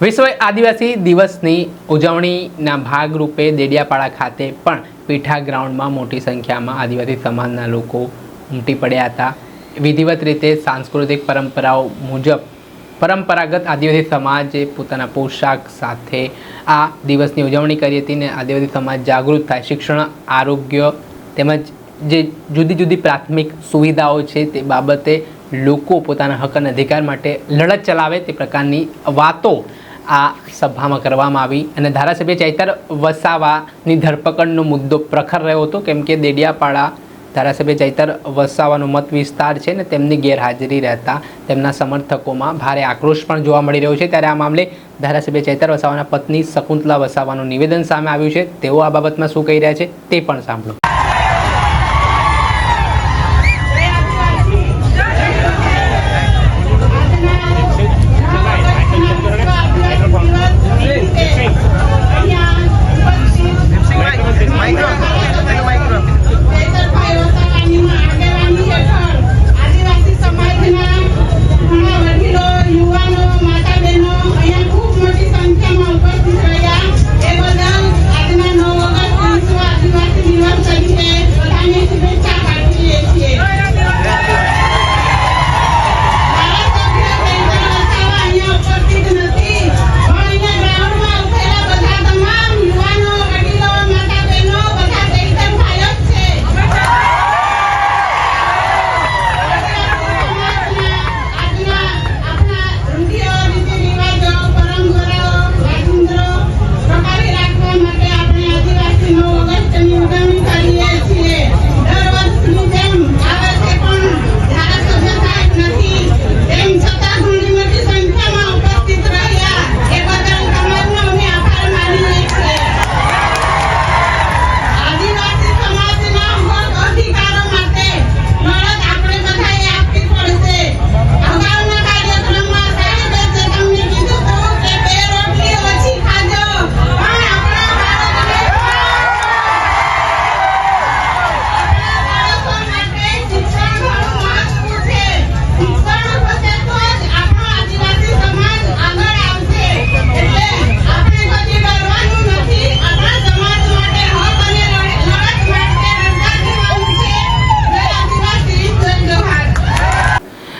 વિશ્વ આદિવાસી દિવસની ઉજવણીના ભાગરૂપે દેડિયાપાડા ખાતે પણ પીઠા ગ્રાઉન્ડમાં મોટી સંખ્યામાં આદિવાસી સમાજના લોકો ઉમટી પડ્યા હતા. વિધિવત રીતે સાંસ્કૃતિક પરંપરાઓ મુજબ પરંપરાગત આદિવાસી સમાજે પોતાના પોશાક સાથે આ દિવસની ઉજવણી કરી હતી ને આદિવાસી સમાજ જાગૃત થાય. શિક્ષણ, આરોગ્ય તેમજ જે જુદી જુદી પ્રાથમિક સુવિધાઓ છે તે બાબતે લોકો પોતાના હક અને અધિકાર માટે લડત ચલાવે તે પ્રકારની વાતો આ સભામાં કરવામાં આવી અને ધારાસભ્ય ચૈતર વસાવાની ધરપકડનો મુદ્દો પ્રખર રહ્યો હતો. કેમ કે દેડિયાપાડા ધારાસભ્ય ચૈતર વસાવાનો મત વિસ્તાર છે ને તેમની ગેરહાજરી રહેતા તેમના સમર્થકોમાં ભારે આક્રોશ પણ જોવા મળી રહ્યો છે. ત્યારે આ મામલે ધારાસભ્ય ચૈતર વસાવાના પત્ની શકુંતલા વસાવાનું નિવેદન સામે આવ્યું છે. તેઓ આ બાબતમાં શું કહી રહ્યા છે તે પણ સાંભળો.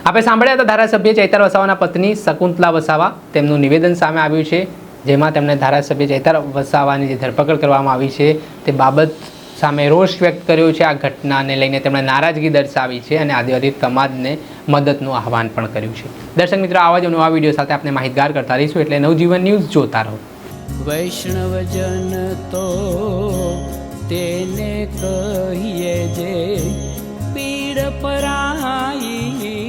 આપણે સાંભળ્યા હતા ધારાસભ્ય ચૈતર વસાવાના પત્ની શકુંતલા વસાવા. તેમનું નિવેદન સામે આવ્યું છે, જેમાં તેમણે ધારાસભ્ય ચૈતર વસાવાની જે ધરપકડ કરવામાં આવી છે, તે બાબત સામે રોષ વ્યક્ત કર્યો છે. આ ઘટનાને લઈને તેમણે નારાજગી દર્શાવી છે અને આદિવાસી સમાજને મદદનું આહવાન પણ કર્યું છે. દર્શક મિત્રો, આવા જ નવા વીડિયો સાથે આપણે માહિતગાર કરતા રહીશું એટલે નવજીવન ન્યૂઝ જોતા રહો. વૈષ્ણવજન તો તેને કહીએ જે પીડ પરાય